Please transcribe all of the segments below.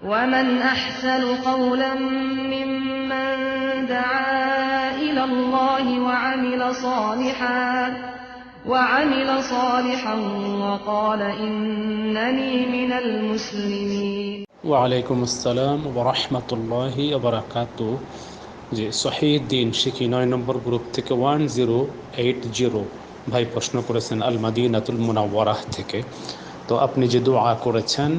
ومن أحسن قولا ممن دعا إلى الله وعمل صالحا وعمل صالحا وقال إنني من المسلمين ওয়ালাইকুম আসসালাম ওরহমতুল্লাহি আবরাকাত যে শহীদ্দিন শিখি নয় নম্বর গ্রুপ থেকে ওয়ান জিরো এইট জিরো ভাই প্রশ্ন করেছেন আল মাদিনাতুল মুনাওয়ারাহ থেকে তো আপনি যে দোয়া করেছেন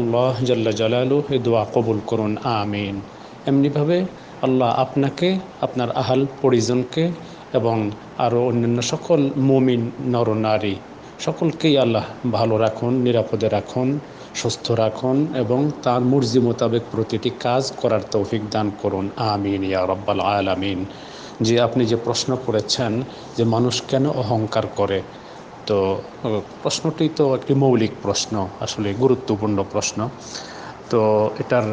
আল্লাহ জাল্লা জালালু এই দোয়া কবুল করুন, আমিন। এমনিভাবে আল্লাহ আপনাকে, আপনার আহাল পরিজনকে এবং আরও অন্যান্য সকল মুমিন নর নারী সকলকেই আল্লাহ ভালো রাখুন, নিরাপদে রাখুন, সুস্থ রাখুন এবং তার মর্জি মোতাবেক প্রতিটি কাজ করার তৌফিক দান করুন, আমিন ইয়া রব্বাল আলামিন। যে আপনি যে প্রশ্ন করেছেন যে মানুষ কেন অহংকার করে তো প্রশ্নটি তো একটি মৌলিক প্রশ্ন, আসলে গুরুত্বপূর্ণ প্রশ্ন। তো এটার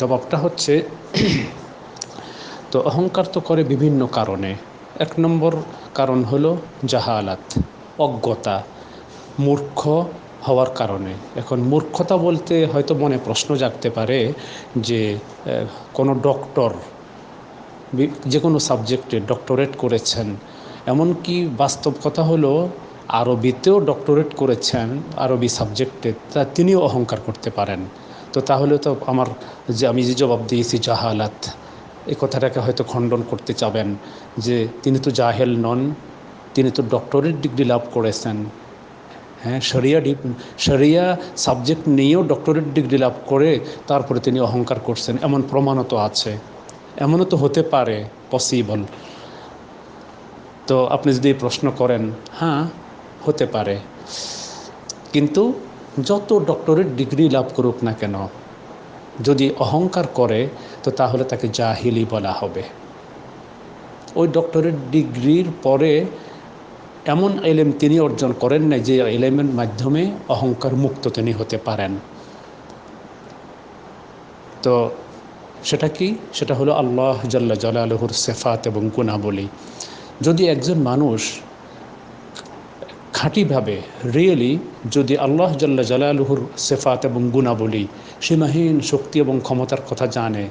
জবাবটা হচ্ছে, তো অহংকার তো করে বিভিন্ন কারণে। এক নম্বর কারণ হলো জাহালাত, অজ্ঞতা, মূর্খ হওয়ার কারণে। এখন মূর্খতা বলতে হয়তো মনে প্রশ্ন জাগতে পারে যে কোনো ডক্টর যে কোনো সাবজেক্টে ডক্টরেট করেছেন। এমনকি বাস্তব কথা হলো আরবিতেও ডক্টরেট করেছেন, আরবি সাবজেক্টে, তা তিনিও অহংকার করতে পারেন। তো তাহলে তো আমার যে, আমি যে জবাব দিয়েছি, জাহালাত এই কথাটাকে হয়তো খণ্ডন করতে চাবেন যে, তিনি তো জাহেল নন, তিনি তো ডক্টরেট ডিগ্রি লাভ করেছেন। হ্যাঁ সরিয়া সরিয়া সাবজেক্ট নিয়েও ডক্টরেট ডিগ্রি লাভ করে তারপরে তিনি অহংকার করছেন, এমন প্রমাণও তো আছে। এমনও তো হতে পারে পসিবল তো আপনি যদি প্রশ্ন করেন হ্যাঁ হতে পারে। কিন্তু যত ডক্টরেট ডিগ্রি লাভ করুক না কেন, যদি অহংকার করে, তো তাহলে তাকে জাহিলি বলা হবে। ওই ডক্টরেট ডিগ্রির পরে এমন এলেম তিনি অর্জন করেন না যে এলেমের মাধ্যমে অহংকার মুক্ত তিনি হতে পারেন। তো সেটা কি? সেটা হলো আল্লাহ জাল্লা জালালহুর সেফাত এবং গুণাবলী। যদি একজন মানুষ খাঁটিভাবে রিয়েলি যদি আল্লাহ জাল্লা জালালহুর সেফাত এবং গুণাবলী, সীমাহীন শক্তি এবং ক্ষমতার কথা জানে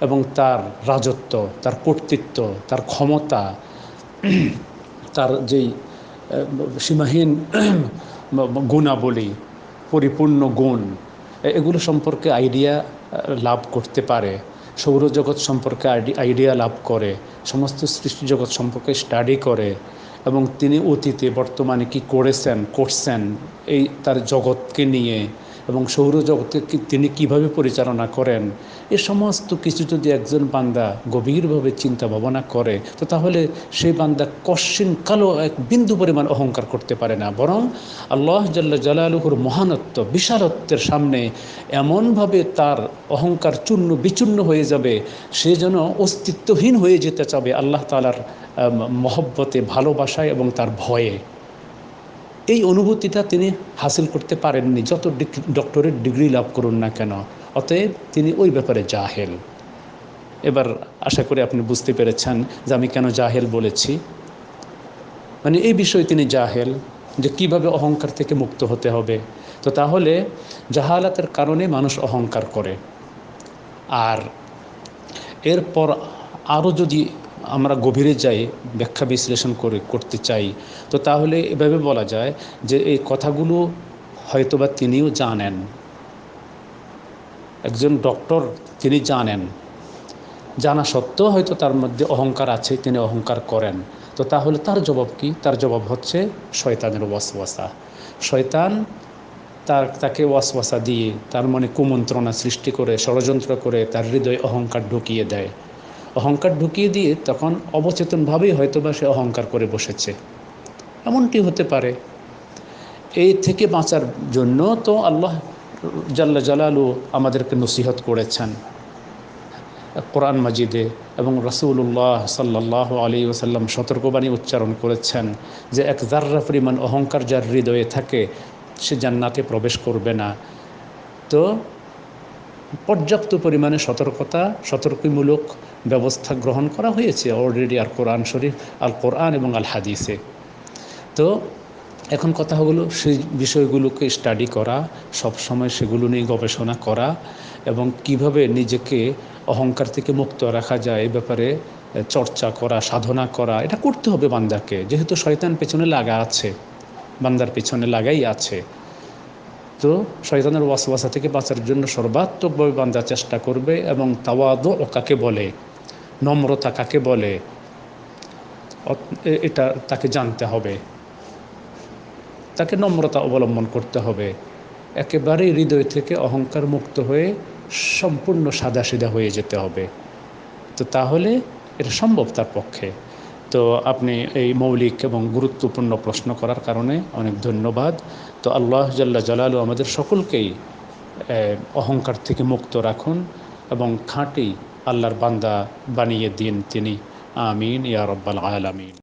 এবং তার রাজত্ব, তার কর্তৃত্ব, তার ক্ষমতা, তার যেই সীমাহীন গুণাবলী, পরিপূর্ণ গুণ এগুলো সম্পর্কে আইডিয়া লাভ করতে পারে। সৌরজগৎ সম্পর্কে আইডিয়া লাভ করে। সমস্ত সৃষ্টি জগৎ সম্পর্কে স্টাডি করে। এবং তিনি অতীতে বর্তমানে কি করেছেন করছেন এই তার জগৎকে নিয়ে এবং সৌরজগৎকে তিনি কীভাবে পরিচালনা করেন, এ সমস্ত কিছু যদি একজন বান্দা গভীরভাবে চিন্তা ভাবনা করে, তো তাহলে সেই বান্দা কশ্চিন কালো এক বিন্দু পরিমাণ অহংকার করতে পারে না। বরং আল্লাহ জাল্লা জালালুহুর মহানত্ব, বিশালত্বের সামনে এমনভাবে তার অহংকার চূর্ণ বিচূর্ণ হয়ে যাবে, সে যেন অস্তিত্বহীন হয়ে যেতে চাবে আল্লাহ তালার মহব্বতে, ভালোবাসায় এবং তার ভয়ে। এই অনুভূতিটা তিনি হাসিল করতে পারেননি, যত ডক্টরেট ডিগ্রি লাভ করুন না কেন। অতএব তিনি ওই ব্যাপারে জাহেল। এবার আশা করি আপনি বুঝতে পেরেছেন যে আমি কেন জাহেল বলেছি। মানে এই বিষয়ে তিনি জাহেল যে কীভাবে অহংকার থেকে মুক্ত হতে হবে। তো তাহলে জাহালাতের কারণে মানুষ অহংকার করে। আর এরপর আরও যদি আমরা গভীরে যাই, ব্যাখ্যা বিশ্লেষণ করে করতে চাই। তো তাহলে এভাবে বলা যায় যে এই কথাগুলো হয়তোবা তিনিও জানেন। একজন ডক্টর তিনি জানেন। জানা সত্ত্বেও হয়তো তার মধ্যে অহংকার আছে, তিনি অহংকার করেন। তো তাহলে তার জবাব কি? তার জবাব হচ্ছে শয়তানের ওয়াসওয়াসা। শয়তান তার, তাকে ওয়াসওয়াসা দিয়ে তার মনে কুমন্ত্রণা সৃষ্টি করে, ষড়যন্ত্র করে তার হৃদয়ে অহংকার ঢুকিয়ে দেয়। অহংকার ঢুকিয়ে দিয়ে তখন অবচেতনভাবেই হয়তো বা সে অহংকার করে বসেছে। এমনটি হতে পারে। এই থেকে বাঁচার জন্য তো আল্লাহ জাল্লা জালালু আমাদেরকে নসিহত করেছেন। কোরআন মাজিদে এবং রসুল্লাহ সাল্লাহ আলী ওসাল্লাম সতর্কবাণী উচ্চারণ করেছেন যে, এক জার্রা পরিমাণ অহংকার যার হৃদয়ে থাকে, সে জান্নাতে প্রবেশ করবে না। তো পর্যাপ্ত পরিমাণে সতর্কতা, সতর্কমূলক ব্যবস্থা গ্রহণ করা হয়েছে অলরেডি আর কোরআন শরীফ আল কোরআন এবং আল হাদিসে। তো এখন কথা হলো সেই বিষয়গুলোকে স্টাডি করা, সব সময় সেগুলো নিয়ে গবেষণা করা এবং কীভাবে নিজেকে অহংকার থেকে মুক্ত রাখা যায় এ ব্যাপারে চর্চা করা, সাধনা করা, এটা করতে হবে বান্দাকে। যেহেতু শয়তান পেছনে লাগা আছে, বান্দার পেছনে লাগাই আছে। তো শয়তানের ওয়াসওয়াসা থেকে বাঁচার জন্য সর্বাত্মকভাবে বান্দা চেষ্টা করবে এবং তাওয়াদ কাকে বলে? নম্রতা কাকে বলে? এটা তাকে জানতে হবে। তাকে নম্রতা অবলম্বন করতে হবে। একেবারেই হৃদয় থেকে অহংকার মুক্ত হয়ে সম্পূর্ণ সাদাসিধা হয়ে যেতে হবে। তো তাহলে এটা সম্ভব তার পক্ষে। তো আপনি এই মৌলিক এবং গুরুত্বপূর্ণ প্রশ্ন করার কারণে অনেক ধন্যবাদ। তো আল্লাহ জাল্লা জালালু আমাদের সকলকেই অহংকার থেকে মুক্ত রাখুন এবং খাঁটি আল্লাহর বান্দা বানিয়ে দিন তিনি। আমিন, ইয়া রব্বাল আলামিন।